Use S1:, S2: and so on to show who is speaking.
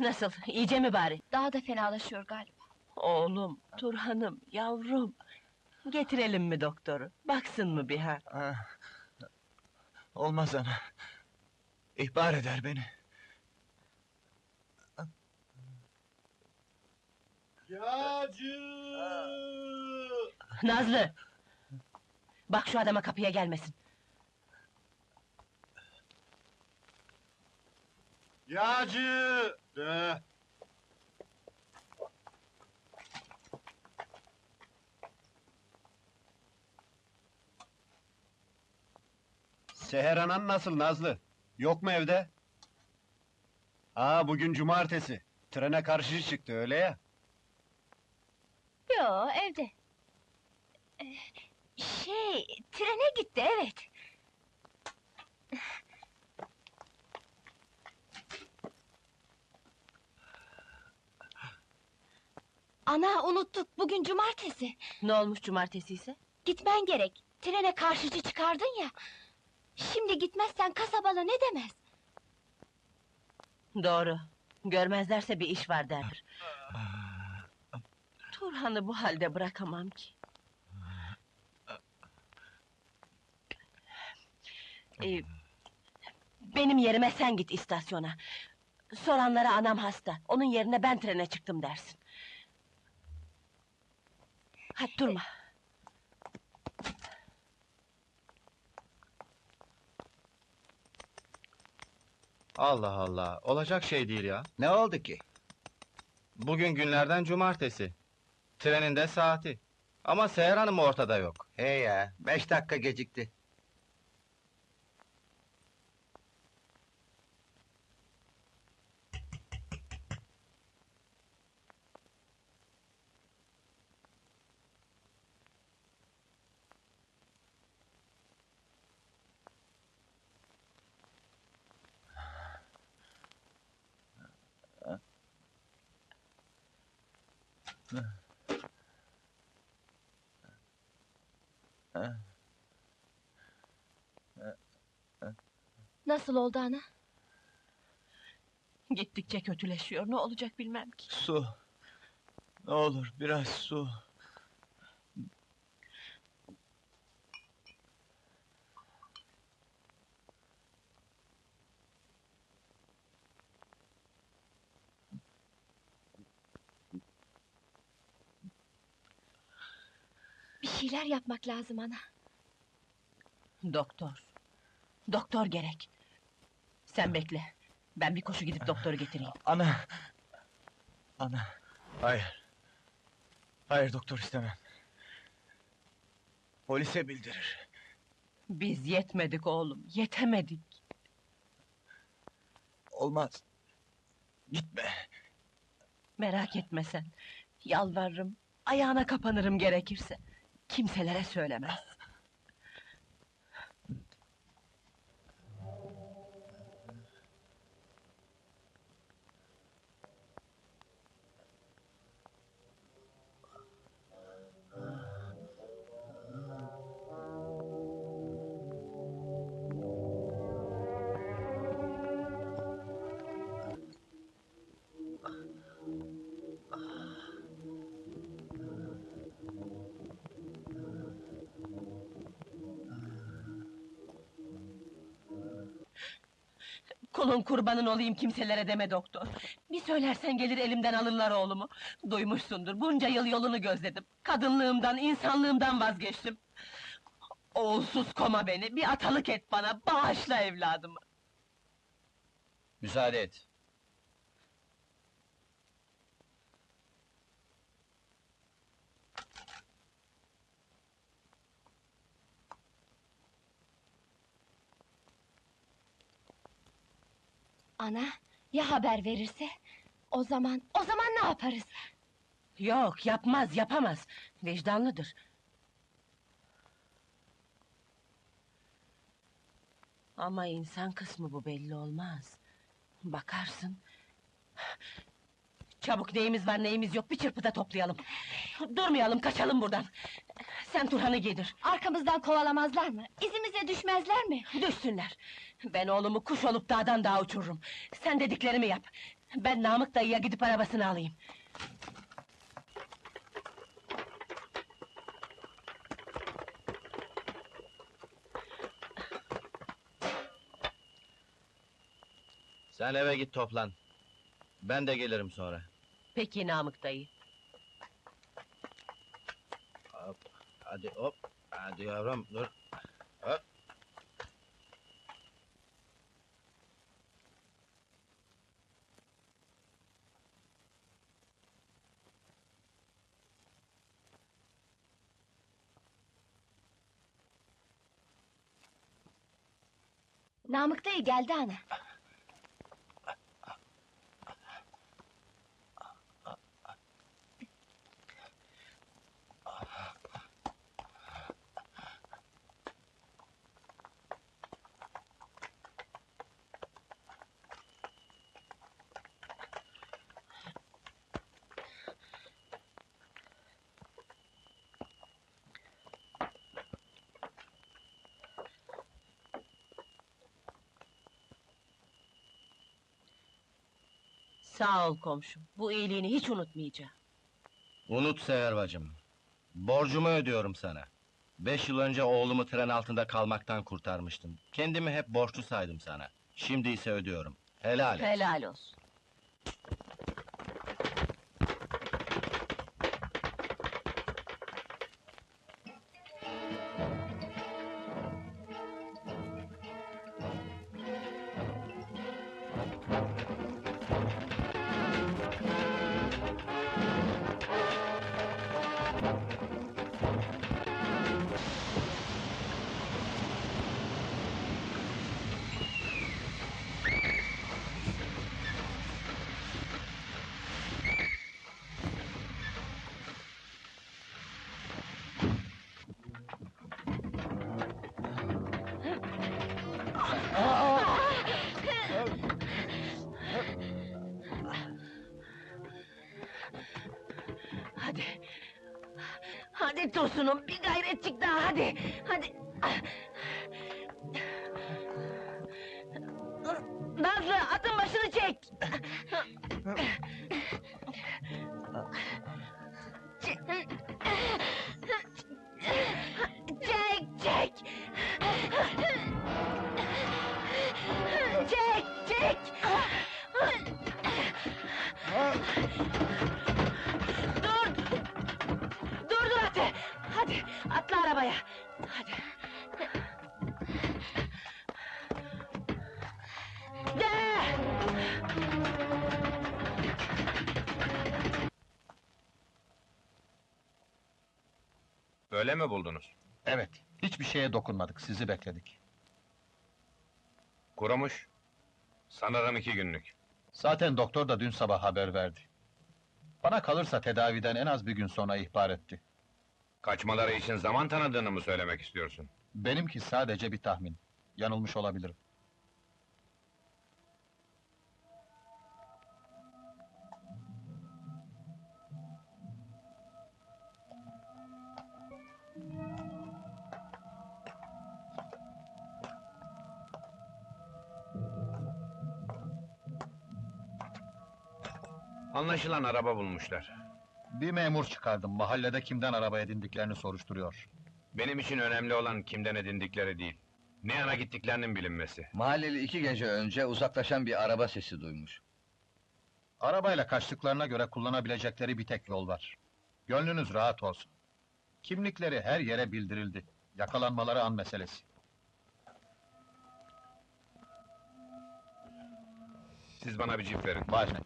S1: Nasıl, iyice mi bari?
S2: Daha da fenalaşıyor galiba.
S1: Oğlum, Turhan'ım, yavrum. Getirelim mi doktoru? Baksın mı bir ha?
S3: Ah, Olmaz ana. İhbar eder beni.
S4: Yağcı!
S1: Nazlı! Bak şu adama kapıya gelmesin.
S4: Yağcı! De. Seher anan nasıl Nazlı? Yok mu evde? Aa bugün cumartesi. Trene karşı çıktı öyle ya.
S2: Yo, evde. Ee, Şey, trene gitti, evet. Ana, unuttuk, bugün cumartesi.
S1: Ne olmuş cumartesi ise?
S2: Gitmen gerek, trene karşıcı çıkardın ya. Şimdi gitmezsen kasabalı ne demez?
S1: Doğru. Görmezlerse bir iş var derler. Turhan'ı bu halde bırakamam ki. Ee, benim yerime sen git istasyona. Soranlara anam hasta. Onun yerine ben trene çıktım dersin. Hadi durma.
S5: Allah Allah, olacak şey değil ya.
S3: Ne oldu ki?
S5: Bugün günlerden cumartesi. Trenin de saati. Ama Seher Hanım ortada yok.
S3: He ya, beş dakika gecikti.
S2: Nasıl oldu ana?
S1: Gittikçe kötüleşiyor. Ne olacak bilmem ki.
S3: Su. Ne olur biraz su.
S2: Şeyler yapmak lazım ana.
S1: Doktor. Doktor gerek. Sen bekle. Ben bir koşu gidip doktoru getireyim.
S3: Ana. Ana. Hayır. Hayır doktor istemem. Polise bildirir.
S1: Biz yetmedik oğlum, yetemedik.
S3: Olmaz. Gitme.
S1: Merak etme sen. Yalvarırım, ayağına kapanırım gerekirse. Kimselere söylemez. Kulun kurbanın olayım kimselere deme doktor. Bir söylersen gelir elimden alırlar oğlumu. Duymuşsundur, bunca yıl yolunu gözledim. Kadınlığımdan, insanlığımdan vazgeçtim. Oğulsuz koma beni, bir atalık et bana, bağışla evladımı.
S5: Müsaade et.
S2: Ana, ya haber verirse? O zaman, o zaman ne yaparız?
S1: Yok, yapmaz, yapamaz. Vicdanlıdır. Ama insan kısmı bu belli olmaz. Bakarsın... Çabuk neyimiz var neyimiz yok bir çırpıda toplayalım. Durmayalım kaçalım buradan. Sen Turhan'ı giydir.
S2: Arkamızdan kovalamazlar mı? İzimize düşmezler mi?
S1: Düşsünler. Ben oğlumu kuş olup dağdan dağa uçururum. Sen dediklerimi yap. Ben Namık dayıya gidip arabasını alayım.
S5: Sen eve git toplan. Ben de gelirim sonra.
S1: Peki Namık dayı.
S5: Hop, hadi hop. Hadi yavrum dur. Hop.
S2: Namık dayı geldi ana.
S1: Sağ ol komşum. Bu iyiliğini hiç unutmayacağım.
S5: Unut Seher bacım. Borcumu ödüyorum sana. Beş yıl önce oğlumu tren altında kalmaktan kurtarmıştım. Kendimi hep borçlu saydım sana. Şimdi ise ödüyorum. Helal et.
S1: Helal olsun. Hadi. Hadi Tosun'um bir gayretçik daha hadi. Hadi. Nazlı atın başını çek. Arabaya! Hadi! De!
S6: Öyle mi buldunuz?
S4: Evet, hiçbir şeye dokunmadık, sizi bekledik.
S6: Kurumuş. Sanırım iki günlük.
S4: Zaten doktor da dün sabah haber verdi. Bana kalırsa tedaviden en az bir gün sonra ihbar etti.
S6: Kaçmaları için zaman tanıdığını mı söylemek istiyorsun?
S4: Benimki sadece bir tahmin. Yanılmış olabilirim.
S6: Anlaşılan araba bulmuşlar.
S4: Bir memur çıkardım, mahallede kimden araba edindiklerini soruşturuyor.
S6: Benim için önemli olan kimden edindikleri değil. Ne yana gittiklerinin bilinmesi.
S7: Mahalleli iki gece önce uzaklaşan bir araba sesi duymuş.
S4: Arabayla kaçtıklarına göre kullanabilecekleri bir tek yol var. Gönlünüz rahat olsun. Kimlikleri her yere bildirildi. Yakalanmaları an meselesi.
S6: Siz bana bir cip verin.
S4: Başne.